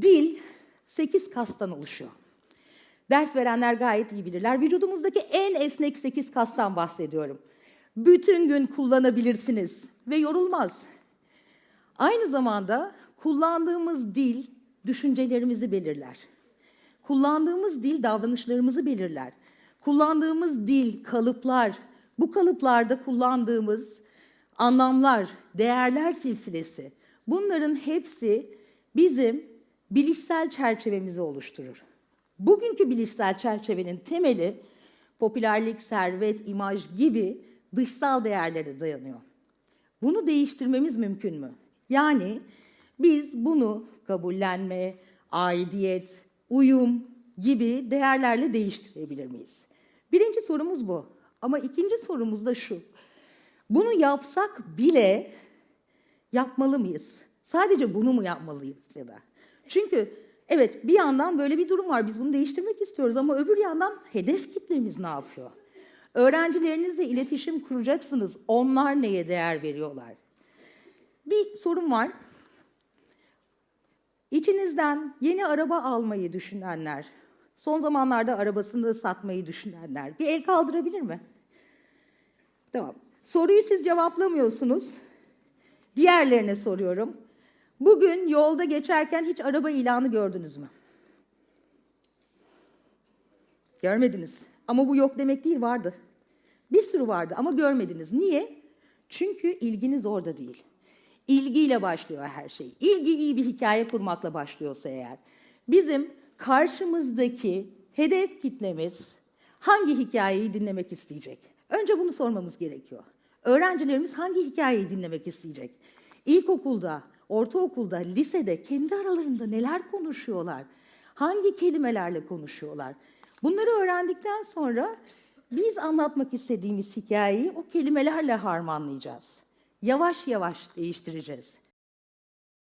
Dil 8 kastan oluşuyor. Ders verenler gayet iyi bilirler. Vücudumuzdaki en esnek 8 kastan bahsediyorum. Bütün gün kullanabilirsiniz ve yorulmaz. Aynı zamanda kullandığımız dil düşüncelerimizi belirler. Kullandığımız dil davranışlarımızı belirler. Kullandığımız dil, kalıplar, bu kalıplarda kullandığımız anlamlar, değerler silsilesi. Bunların hepsi bizim bilişsel çerçevemizi oluşturur. Bugünkü bilişsel çerçevenin temeli popülerlik, servet, imaj gibi dışsal değerlere dayanıyor. Bunu değiştirmemiz mümkün mü? Yani biz bunu kabullenme, aidiyet, uyum gibi değerlerle değiştirebilir miyiz? Birinci sorumuz bu. Ama ikinci sorumuz da şu. Bunu yapsak bile yapmalı mıyız? Sadece bunu mu yapmalıyız ya da? Çünkü evet bir yandan böyle bir durum var. Biz bunu değiştirmek istiyoruz ama öbür yandan hedef kitlemiz ne yapıyor? Öğrencilerinizle iletişim kuracaksınız. Onlar neye değer veriyorlar? Bir sorun var. İçinizden yeni araba almayı düşünenler, son zamanlarda arabasını satmayı düşünenler bir el kaldırabilir mi? Tamam. Soruyu siz cevaplamıyorsunuz. Diğerlerine soruyorum. Bugün yolda geçerken hiç araba ilanı gördünüz mü? Görmediniz. Ama bu yok demek değil vardı. Bir sürü vardı ama görmediniz. Niye? Çünkü ilginiz orada değil. İlgiyle başlıyor her şey. İlgi iyi bir hikaye kurmakla başlıyorsa eğer. Bizim karşımızdaki hedef kitlemiz hangi hikayeyi dinlemek isteyecek? Önce bunu sormamız gerekiyor. Öğrencilerimiz hangi hikayeyi dinlemek isteyecek? İlkokulda, ortaokulda, lisede kendi aralarında neler konuşuyorlar? Hangi kelimelerle konuşuyorlar? Bunları öğrendikten sonra biz anlatmak istediğimiz hikayeyi o kelimelerle harmanlayacağız. Yavaş yavaş değiştireceğiz.